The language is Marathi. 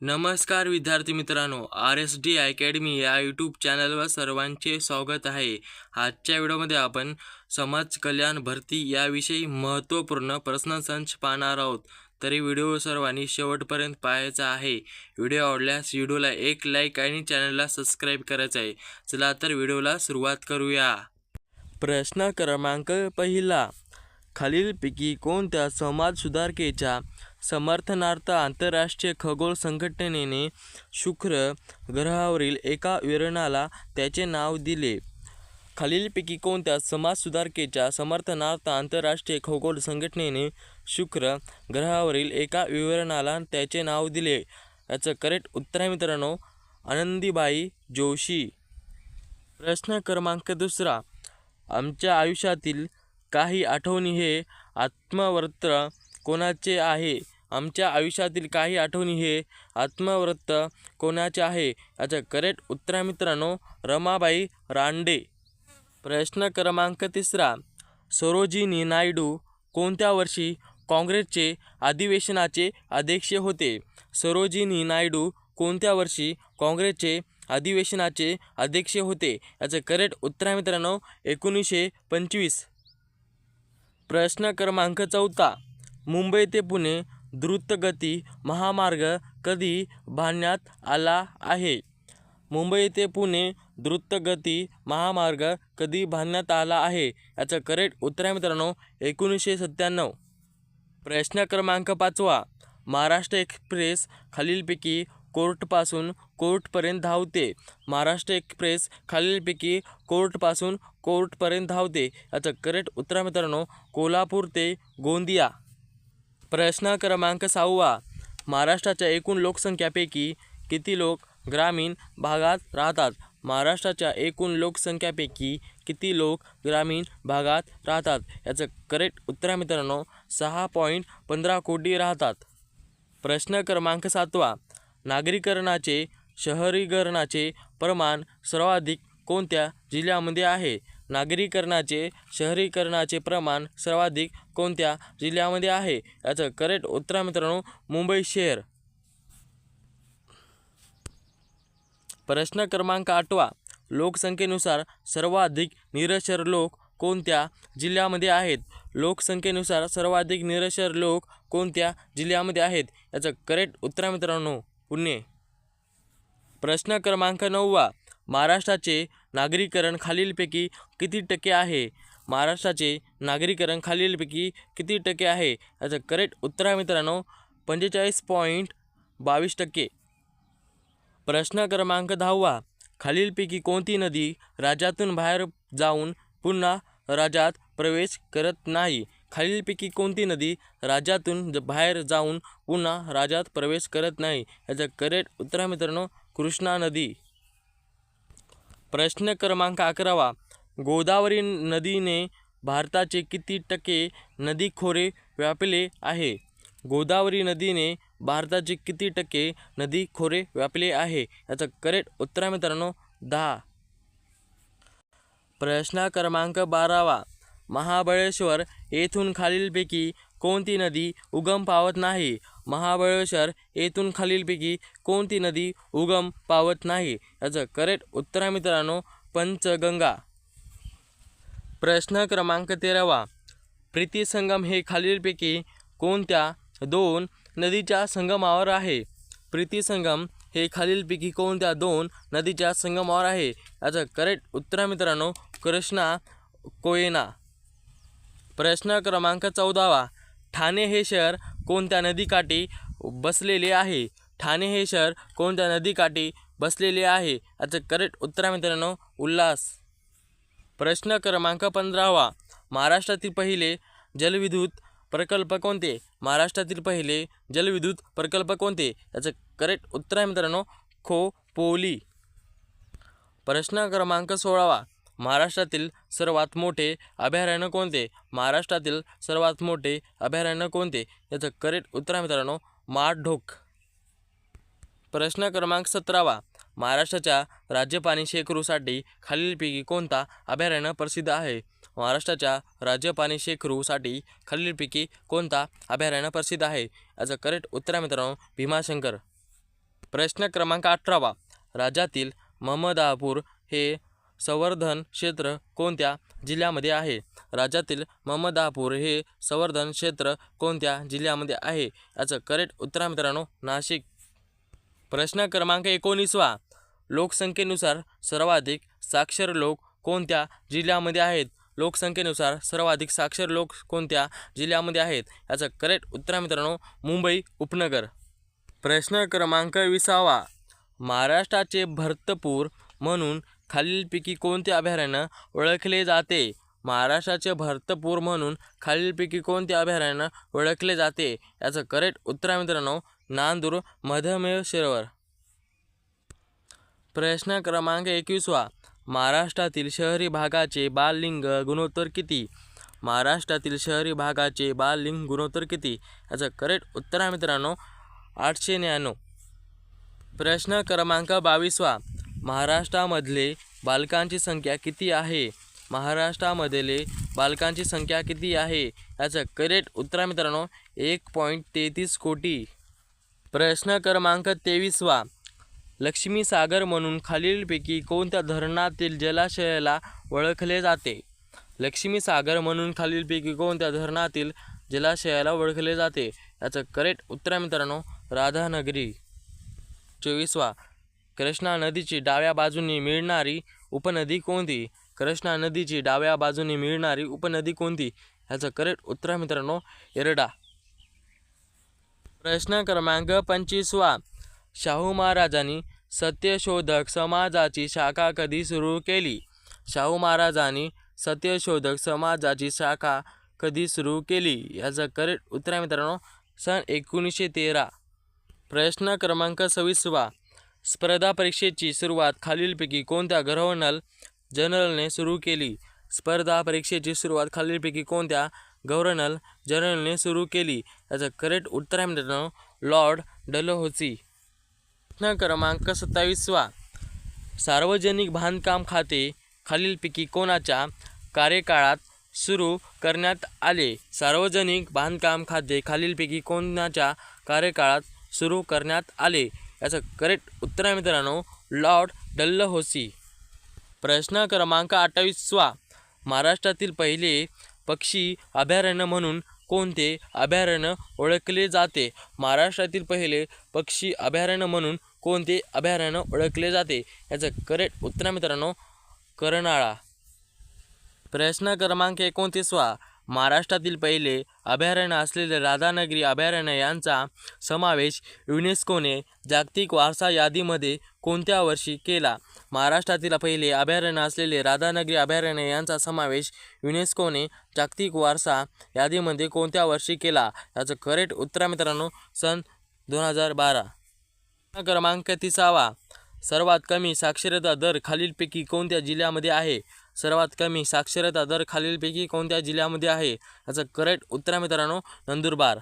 नमस्कार विद्यार्थी मित्रांनो आर एस डी अकॅडमी या यूट्यूब चॅनलवर सर्वांचे स्वागत आहे. आजच्या व्हिडिओमध्ये आपण समाज कल्याण भरती याविषयी महत्त्वपूर्ण प्रश्नसंच पाहणार आहोत. तरी व्हिडिओ सर्वांनी शेवटपर्यंत पाहायचा आहे. व्हिडिओ आवडल्यास व्हिडिओला एक लाईक आणि चॅनलला सबस्क्राईब करायचं आहे. चला तर व्हिडिओला सुरुवात करूया. प्रश्न क्रमांक पहिला. खालीलपैकी कोणत्या समाज सुधारकेच्या समर्थनार्थ आंतरराष्ट्रीय खगोल संघटनेने शुक्र ग्रहावरील एका विरणाला त्याचे नाव दिले. खालीलपैकी कोणत्या समाज सुधारकेच्या समर्थनार्थ आंतरराष्ट्रीय खगोल संघटनेने शुक्र ग्रहावरील एका विवरणाला त्याचे नाव दिले? याचं करेक्ट उत्तर आहे मित्रांनो आनंदीबाई जोशी. प्रश्न क्रमांक दुसरा. आमच्या आयुष्यातील काही आठवणी हे आत्मवर्त्र कोणाचे आहे? आमच्या आयुष्यातील काही आठवणी हे आत्मवृत्त कोणाचे आहे? याचं करेक्ट उत्तर आहे मित्रांनो रमाबाई रांडे प्रश्न क्रमांक तिसरा. सरोजिनी नायडू कोणत्या वर्षी काँग्रेसचे अधिवेशनाचे अध्यक्ष होते? सरोजिनी नायडू कोणत्या वर्षी काँग्रेसचे अधिवेशनाचे अध्यक्ष होते? याचं करेक्ट उत्तर आहे मित्रांनो एकोणीसशे पंचवीस. प्रश्न क्रमांक चौथा. मुंबई ते पुणे द्रुतगती महामार्ग कधी बांधण्यात आला आहे? मुंबई ते पुणे द्रुतगती महामार्ग कधी बांधण्यात आला आहे? याचं करेक्ट उत्तर आहे मित्रांनो एकोणीसशे सत्त्याण्णव. प्रश्न क्रमांक पाचवा. महाराष्ट्र एक्सप्रेस खालीलपैकी कोर्टपासून कोर्टपर्यंत धावते. महाराष्ट्र एक्सप्रेस खालीलपैकी कोर्टपासून कोर्टपर्यंत धावते. याचं करेक्ट उत्तर आहे मित्रांनो कोल्हापूर ते गोंदिया. प्रश्न क्रमांक सहावा. महाराष्ट्राच्या एकूण लोकसंख्यापैकी किती लोक ग्रामीण भागात राहतात? महाराष्ट्राच्या एकूण लोकसंख्यापैकी किती लोक ग्रामीण भागात राहतात? याचं करेक्ट उत्तर आहे मित्रांनो सहा पॉईंट पंधरा कोटी राहतात. प्रश्न क्रमांक सातवा. नागरीकरणाचे शहरीकरणाचे प्रमाण सर्वाधिक कोणत्या जिल्ह्यामध्ये आहे? नागरीकरणाचे शहरीकरणाचे प्रमाण सर्वाधिक कोणत्या जिल्ह्यामध्ये आहे? याचं करेक्ट उत्तर मित्रांनो मुंबई शहर. प्रश्न क्रमांक आठवा. लोकसंख्येनुसार सर्वाधिक निरक्षर लोक कोणत्या जिल्ह्यामध्ये आहेत? लोकसंख्येनुसार सर्वाधिक निरक्षर लोक कोणत्या जिल्ह्यामध्ये आहेत? याचं करेक्ट उत्तर मित्रांनो पुणे. प्रश्न क्रमांक नववा. महाराष्ट्राचे नागरीकरण खालीलपैकी किती टक्के आहे? महाराष्ट्राचे नागरीकरण खालीलपैकी किती टक्के आहे? याचं करेक्ट उत्तर आहे मित्रांनो पंचेचाळीस पॉईंट बावीस टक्के. प्रश्न क्रमांक दहावा खालीलपैकी कोणती नदी राज्यातून बाहेर जाऊन पुन्हा राज्यात प्रवेश करत नाही? खालीलपैकी कोणती नदी राज्यातून ज- बाहेर जाऊन पुन्हा राज्यात प्रवेश करत नाही? याचं करेक्ट उत्तर आहे मित्रांनो कृष्णा नदी. प्रश्न क्रमांक अकरावा. गोदावरी नदीने भारताचे किती टक्के नदी खोरे व्यापले आहे? गोदावरी नदीने भारताचे किती टक्के नदी खोरे व्यापले आहे? याचं करेक्ट उत्तर आहे मित्रांनो दहा. प्रश्न क्रमांक बारावा. महाबळेश्वर येथून खालीलपैकी कोणती नदी उगम पावत नाही? महाबळेश्वर येथून खालीलपैकी कोणती नदी उगम पावत नाही? याचं करेक्ट उत्तर आहे मित्रांनो पंचगंगा. प्रश्न क्रमांक तेरावा. प्रीती संगम हे खालीलपैकी कोणत्या दोन नदीच्या संगमावर आहे? प्रीती संगम हे खालीलपैकी कोणत्या दोन नदीच्या संगमावर आहे? याचं करेक्ट उत्तर आहे मित्रांनो कृष्णा कोयना. प्रश्न क्रमांक चौदावा. ठाणे हे शहर कोणत्या नदीकाठी बसलेले आहे? ठाणे हे शहर कोणत्या नदीकाठी बसलेले आहे? याचं करेक्ट उत्तर आहे मित्रांनो उल्हास. प्रश्न क्रमांक पंधरावा. महाराष्ट्रातील पहिले जलविद्युत प्रकल्प कोणते? महाराष्ट्रातील पहिले जलविद्युत प्रकल्प कोणते? याचं करेक्ट उत्तर आहे मित्रांनो खोपोली. प्रश्न क्रमांक सोळावा. महाराष्ट्रातील सर्वात मोठे अभयारण्य कोणते? महाराष्ट्रातील सर्वात मोठे अभयारण्य कोणते? याचं करेक्ट उत्तर आहे मित्रांनो माडढोक. प्रश्न क्रमांक सतरावा. महाराष्ट्राच्या राज्य पाणी खालीलपैकी कोणता अभयारण्य प्रसिद्ध आहे? महाराष्ट्राच्या राज्य पाणी खालीलपैकी कोणता अभयारण्य प्रसिद्ध आहे? याचं करेक्ट उत्तर आहे मित्रांनो भीमाशंकर. प्रश्न क्रमांक अठरावा. राज्यातील महमदापूर हे संवर्धन क्षेत्र कोणत्या जिल्ह्यामध्ये आहे? राज्यातील ममदापूर हे संवर्धन क्षेत्र कोणत्या जिल्ह्यामध्ये आहे? याचं करेक्ट उत्तर मित्रांनो नाशिक. प्रश्न क्रमांक एकोणीसवा. लोकसंख्येनुसार सर्वाधिक साक्षर लोक कोणत्या जिल्ह्यामध्ये आहेत? लोकसंख्येनुसार सर्वाधिक साक्षर लोक कोणत्या जिल्ह्यामध्ये आहेत? याचं करेक्ट उत्तर मित्रांनो मुंबई उपनगर. प्रश्न क्रमांक विसावा. महाराष्ट्राचे भरतपूर म्हणून खालीलपैकी कोणते अभयारण्य ओळखले जाते? महाराष्ट्राचे भरतपूर म्हणून खालीलपैकी कोणते अभयारण्य ओळखले जाते? याचं करेक्ट उत्तर आहे मित्रांनो नांदूर मधमेव सरोवर प्रश्न क्रमांक एकवीसवा महाराष्ट्रातील शहरी भागाचे बाललिंग गुणोत्तर किती? महाराष्ट्रातील शहरी भागाचे बाललिंग गुणोत्तर किती? याचं करेक्ट उत्तर आहे मित्रांनो आठशे न्याण्णव प्रश्न क्रमांक बावीसवा महाराष्ट्रामधले बालकांची संख्या किती आहे? महाराष्ट्रामधले बालकांची संख्या किती आहे? याचं करेक्ट उत्तर मित्रांनो एक पॉईंट तेहतीस कोटी. प्रश्न क्रमांक तेवीसवा लक्ष्मी सागर म्हणून खालीलपैकी कोणत्या धरणातील जलाशयाला ओळखले जाते? लक्ष्मी सागर म्हणून खालीलपैकी कोणत्या धरणातील जलाशयाला ओळखले जाते? याचं करेक्ट उत्तर मित्रांनो राधानगरी. चोवीसवा कृष्णा नदीची डाव्या बाजूने मिळणारी उपनदी कोणती? कृष्णा नदीची डाव्या बाजूने मिळणारी उपनदी कोणती? ह्याचं करेक्ट उत्तर आहे मित्रांनो एरडा प्रश्न क्रमांक पंचवीसवा. शाहू महाराजांनी सत्यशोधक समाजाची शाखा कधी सुरू केली? शाहू महाराजांनी सत्यशोधक समाजाची शाखा कधी सुरू केली? याचं करेक्ट उत्तर आहे मित्रांनो सन एकोणीसशे तेरा. प्रश्न क्रमांक सव्वीसवा. स्पर्धा परीक्षेची सुरुवात खालीलपैकी कोणत्या गव्हर्नर जनरलने सुरू केली? स्पर्धा परीक्षेची सुरुवात खालीलपैकी कोणत्या गव्हर्नर जनरलने सुरू केली? याचं करेक्ट उत्तर आहे मित्रांनो लॉर्ड डलहोसी. प्रश्न क्रमांक सत्तावीसवा. सार्वजनिक बांधकाम खाते खालीलपैकी कोणाच्या कार्यकाळात सुरू करण्यात आले? सार्वजनिक बांधकाम खाते खालीलपैकी कोणाच्या कार्यकाळात सुरू करण्यात आले? याचं करेक्ट उत्तर आहे मित्रांनो लॉर्ड डल्लहौसी. प्रश्न क्रमांक अठ्ठावीसवा महाराष्ट्रातील पहिले पक्षी अभयारण्य म्हणून कोणते अभयारण्य ओळखले जाते? महाराष्ट्रातील पहिले पक्षी अभयारण्य म्हणून कोणते अभयारण्य ओळखले जाते? याचं करेक्ट उत्तर मित्रांनो कर्नाळा. प्रश्न क्रमांक एकोणतीसवा महाराष्ट्रातील पहिले अभयारण्य असलेले राधानगरी अभयारण्य यांचा समावेश युनेस्कोने जागतिक वारसा यादीमध्ये कोणत्या वर्षी केला? महाराष्ट्रातील पहिले अभयारण्य असलेले राधानगरी अभयारण्य यांचा समावेश युनेस्कोने जागतिक वारसा यादीमध्ये कोणत्या वर्षी केला? याचं करेक्ट उत्तर मित्रांनो सन दोन हजार बारा. क्रमांक तिसावा. सर्वात कमी साक्षरता दर खालीलपैकी कोणत्या जिल्ह्यामध्ये आहे? सर्वात कमी साक्षरता दर खालीलपैकी कोणत्या जिल्ह्यामध्ये आहे? याचं करेक्ट उत्तर आहे मित्रांनो नंदुरबार.